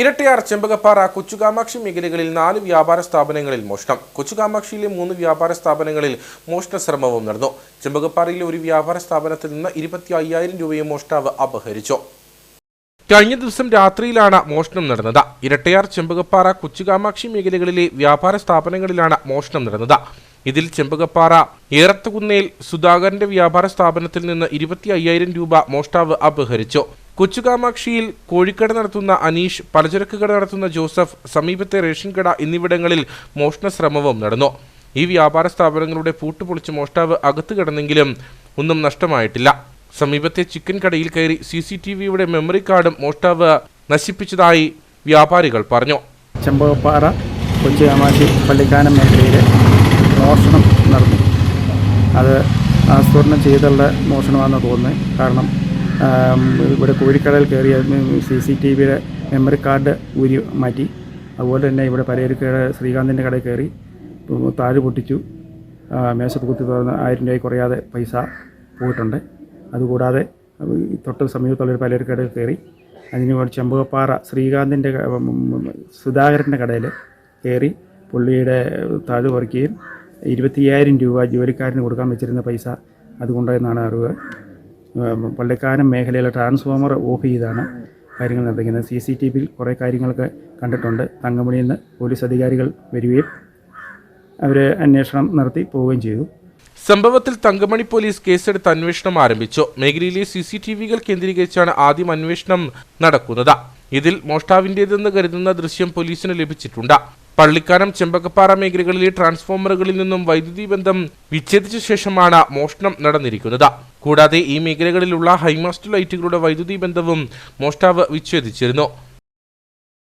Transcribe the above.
ഇരട്ടിയാർ ചെമ്പകപ്പാറ കൊച്ചുകാമാക്ഷി മേഖലകളിൽ നാല് വ്യാപാര സ്ഥാപനങ്ങളിൽ മോഷണം. കൊച്ചുകാമാക്ഷിയിലെ മൂന്ന് വ്യാപാര സ്ഥാപനങ്ങളിൽ മോഷണ ശ്രമവും നടന്നു. ചെമ്പകപ്പാറയിലെ ഒരു വ്യാപാര സ്ഥാപനത്തിൽ നിന്ന് ഇരുപത്തി അയ്യായിരം രൂപയും മോഷ്ടാവ് അപഹരിച്ചു. കഴിഞ്ഞ ദിവസം രാത്രിയിലാണ് മോഷണം നടന്നത്. ഇരട്ടയാർ ചെമ്പകപ്പാറ കൊച്ചുകാമാക്ഷി മേഖലകളിലെ വ്യാപാര സ്ഥാപനങ്ങളിലാണ് മോഷണം നടന്നത്. ഇതിൽ ചെമ്പകപ്പാറ ഏറത്തുകുന്നേൽ സുധാകരന്റെ വ്യാപാര സ്ഥാപനത്തിൽ നിന്ന് ഇരുപത്തി അയ്യായിരം രൂപ മോഷ്ടാവ് അപഹരിച്ചു. കൊച്ചുകാമാക്ഷിയിൽ കോഴിക്കട നടത്തുന്ന അനീഷ് പലചരക്ക് കട നടത്തുന്ന ജോസഫ് സമീപത്തെ റേഷൻ കട എന്നിവിടങ്ങളിൽ മോഷണ ശ്രമവും നടന്നു. ഈ വ്യാപാര സ്ഥാപനങ്ങളുടെ പൂട്ടുപൊളിച്ച് മോഷ്ടാവ് അകത്ത് കിടന്നെങ്കിലും ഒന്നും നഷ്ടമായിട്ടില്ല. സമീപത്തെ ചിക്കൻ കടയിൽ കയറി സി സി ടി വിയുടെ മെമ്മറി കാർഡും മോഷ്ടാവ് നശിപ്പിച്ചതായി വ്യാപാരികൾ പറഞ്ഞു. ചെമ്പകപ്പാറ കൊച്ചി അമാശി പള്ളിക്കാനം മേഖലയിൽ മോഷണം നടന്നു. അത് ആസൂരണം ചെയ്തുള്ള മോഷണമാണെന്ന് തോന്നുന്നത്. കാരണം ഇവിടെ കോഴിക്കടയിൽ കയറിയ സി സി ടി വിയുടെ മെമ്മറി കാർഡ് ഊരി മാറ്റി. അതുപോലെ തന്നെ ഇവിടെ പരേരിക്കട ശ്രീകാന്തിന്റെ കടയിൽ കയറി താഴ് പൊട്ടിച്ചു. മേശത്ത് കുത്തി തുറന്ന് ആയിരം രൂപ കുറയാതെ പൈസ പോയിട്ടുണ്ട്. അതുകൂടാതെ തൊട്ട് സമീപത്തുള്ളൊരു പലചരക്കടയിൽ കയറി. അതിന് ചെമ്പകപ്പാറ ശ്രീകാന്തിന്റെ സുധാകരന്റെ കടയിൽ കയറി പുള്ളിയുടെ താഴ് പറിക്കുകയും ഇരുപത്തിയ്യായിരം രൂപ ജോലിക്കാരന് കൊടുക്കാൻ വെച്ചിരുന്ന പൈസ അതുകൊണ്ടെന്നാണ് അറിവ്. പള്ളിക്കാനം മേഖലയിലെ ട്രാൻസ്ഫോമർ ഓഫ് ചെയ്താണ് കാര്യങ്ങൾ നിർദ്ദേശിക്കുന്നത് സി സി ടി വിയിൽ കുറേ കാര്യങ്ങളൊക്കെ കണ്ടിട്ടുണ്ട്. തങ്കമണിയിൽ നിന്ന് പോലീസ് അധികാരികൾ വരികയും അവർ അന്വേഷണം നടത്തി പോവുകയും ചെയ്തു. സംഭവത്തിൽ തങ്കമണി പോലീസ് കേസെടുത്ത് അന്വേഷണം ആരംഭിച്ചു. മേഖലയിലെ സി സി ടി വികൾ കേന്ദ്രീകരിച്ചാണ് ആദ്യം അന്വേഷണം നടക്കുന്നത്. ഇതിൽ മോഷ്ടാവിന്റേതെന്ന് കരുതുന്ന ദൃശ്യം പോലീസിന് ലഭിച്ചിട്ടുണ്ട്. പള്ളിക്കാനം ചെമ്പകപ്പാറ മേഖലകളിലെ ട്രാൻസ്ഫോമറുകളിൽ നിന്നും വൈദ്യുതി ബന്ധം വിച്ഛേദിച്ച ശേഷമാണ് മോഷണം നടന്നിരിക്കുന്നത്. കൂടാതെ ഈ മേഖലകളിലുള്ള ഹൈമാസ്റ്റ് ലൈറ്റുകളുടെ വൈദ്യുതി ബന്ധവും മോഷ്ടാവ് വിച്ഛേദിച്ചിരുന്നു.